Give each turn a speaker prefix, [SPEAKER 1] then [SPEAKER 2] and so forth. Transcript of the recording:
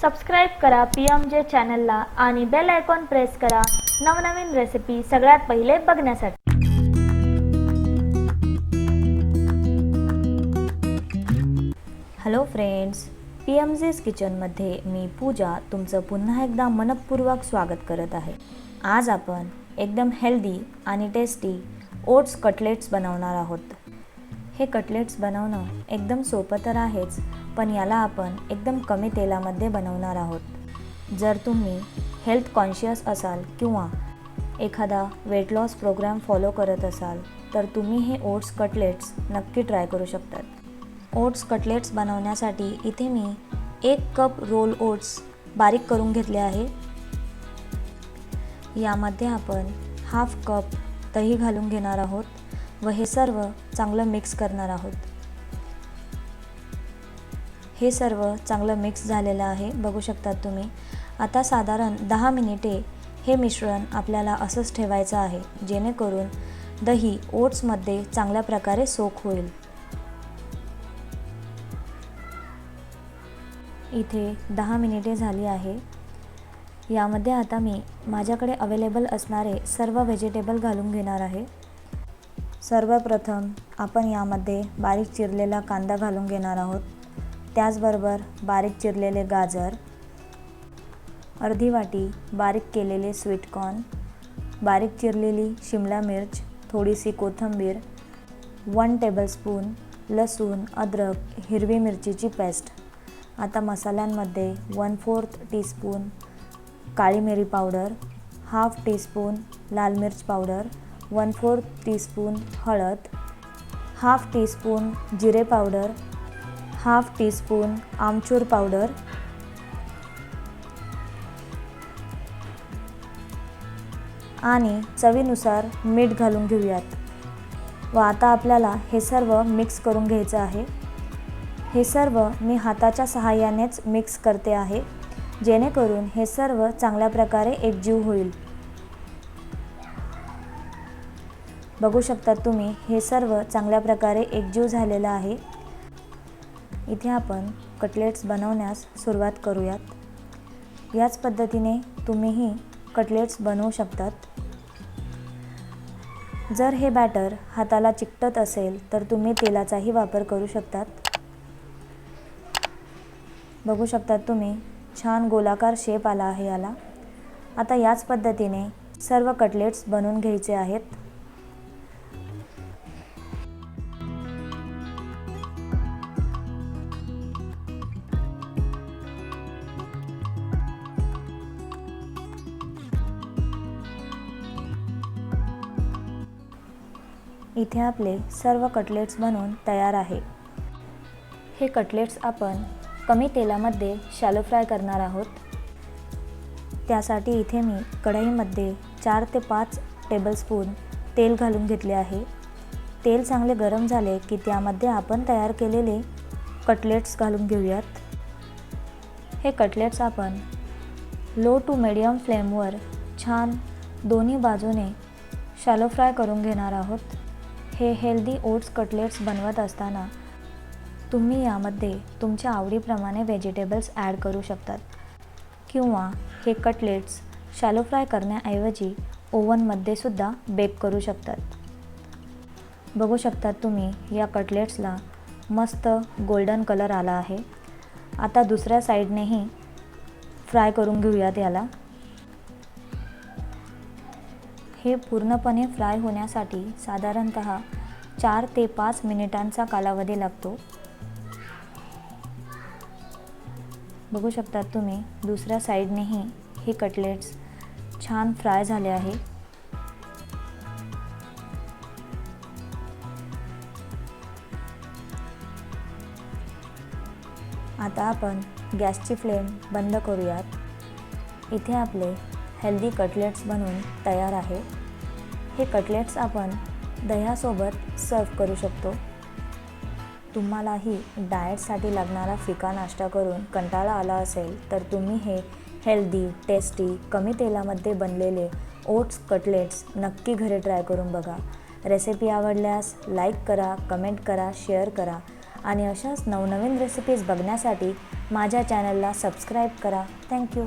[SPEAKER 1] Subscribe करा P M जे चॅनलला आणि बेल आयकॉन प्रेस करा नवनवीन रेसिपी सगळ्यात पहिले बघण्यासाठी.
[SPEAKER 2] Hello friends P M J's किचनमध्ये मी पूजा तुमचं पुन्हा एकदा मनपूर्वक स्वागत करत आहे. आज आपण एकदम हेल्दी आणि टेस्टी ओट्स कटलेट्स बनवणार आहोत. हे कटलेट्स बनवणं एकदम सोपं तर आहेच पण याला आपण एकदम कमी तेलामध्ये बनवणार आहोत. जर तुम्ही हेल्थ कॉन्शियस असाल किंवा एखादा वेट लॉस प्रोग्राम फॉलो करत असाल तर तुम्ही हे ओट्स कटलेट्स नक्की ट्राय करू शकतात. ओट्स कटलेट्स बनवण्यासाठी इथे मी एक कप रोल ओट्स बारीक करून घेतले आहे. यामध्ये आपण हाफ कप दही घालून घेणार आहोत व हे सर्व चांगलं मिक्स करणार आहोत. हे सर्व चांगलं मिक्स झालेलं आहे. बघू शकतात तुम्ही. आता साधारण दहा मिनिटे हे मिश्रण आपल्याला असंच ठेवायचं आहे. जेणेकरून दही ओट्समध्ये चांगल्या प्रकारे सोक होईल. इथे दहा मिनिटे झाली आहे. यामध्ये आता मी माझ्याकडे अवेलेबल असणारे सर्व व्हेजिटेबल घालून घेणार आहे. सर्वप्रथम आपण यामध्ये बारीक चिरलेला कांदा घालून घेणार आहोत. त्याचबरोबर बारीक चिरलेले गाजर अर्धी वाटी बारीक केलेले स्वीटकॉर्न बारीक चिरलेली शिमला मिर्च थोडीशी कोथिंबीर वन टेबलस्पून लसूण अद्रक हिरवी मिरचीची पेस्ट. आता मसाल्यांमध्ये वन फोर्थ टीस्पून काळी मिरी पावडर हाफ टीस्पून लाल मिर्च पावडर वन फोर्थ टीस्पून हळद हाफ टीस्पून जिरे पावडर हाफ टीस्पून आमचूर पावडर. आणि चवीनुसार मीठ घालून घेऊयात. व आता आपल्याला हे सर्व मिक्स करून घ्यायचं आहे. हे सर्व मी हाताच्या सहाय्यानेच मिक्स करते आहे. जेणेकरून हे सर्व चांगल्या प्रकारे एकजीव होईल. बघू शकता तुम्ही हे सर्व चांगल्या प्रकारे एकजीव झालेलं आहे. इथे आपण कटलेट्स बनवण्यास सुरुवात करूयात. याच पद्धतीने तुम्हीही कटलेट्स बनवू शकतात. जर हे बॅटर हाताला चिकटत असेल तर तुम्ही तेलाचाही वापर करू शकतात. बघू शकतात तुम्ही छान गोलाकार शेप आला आहे याला. आता याच पद्धतीने सर्व कटलेट्स बनवून घ्यायचे आहेत. इथे आपले सर्व कटलेट्स बनवून तयार आहे. हे कटलेट्स आपण कमी तेलामध्ये शॅलो फ्राय करणार आहोत. त्यासाठी इथे मी कढईमध्ये चार ते पाच टेबलस्पून तेल घालून घेतले आहे. तेल चांगले गरम झाले की त्यामध्ये आपण तयार केलेले कटलेट्स घालून घेऊयात. हे कटलेट्स आपण लो टू मिडियम फ्लेमवर छान दोन्ही बाजूने शॅलो फ्राय करून घेणार आहोत. हे हेल्दी ओट्स कटलेट्स बनवत असताना तुम्ही यामध्ये तुमच्या आवडीप्रमाणे व्हेजिटेबल्स ॲड करू शकतात. किंवा हे कटलेट्स शॅलो फ्राय करण्याऐवजी ओव्हनमध्ये सुद्धा बेक करू शकतात. बघू शकतात तुम्ही या कटलेट्सला मस्त गोल्डन कलर आला आहे. आता दुसऱ्या साईडनेही फ्राय करून घेऊयात याला. हे पूर्णपणे फ्राय होण्यासाठी साधारणत चार ते पाच मिनिटांचा कालावधी लागतो. बघू शकतात तुम्ही दुसऱ्या साईडनेही हे कटलेट्स छान फ्राय झाले आहे. आता आपण गॅसची फ्लेम बंद करूयात. इथे आपले हेल्दी कटलेट्स बनवून तयार आहे. हे कटलेट्स आपण दह्यासोबत सर्व करू शकतो. तुम्हालाही डाएटसाठी लागणारा फिका नाश्ता करून कंटाळा आला असेल तर तुम्ही हे हेल्दी टेस्टी कमी तेलामध्ये बनलेले ओट्स कटलेट्स नक्की घरी ट्राय करून बघा. रेसिपी आवडल्यास लाईक करा कमेंट करा शेअर करा आणि अशाच नवनवीन रेसिपीज बघण्यासाठी माझ्या चॅनलला सबस्क्राईब करा. थँक्यू.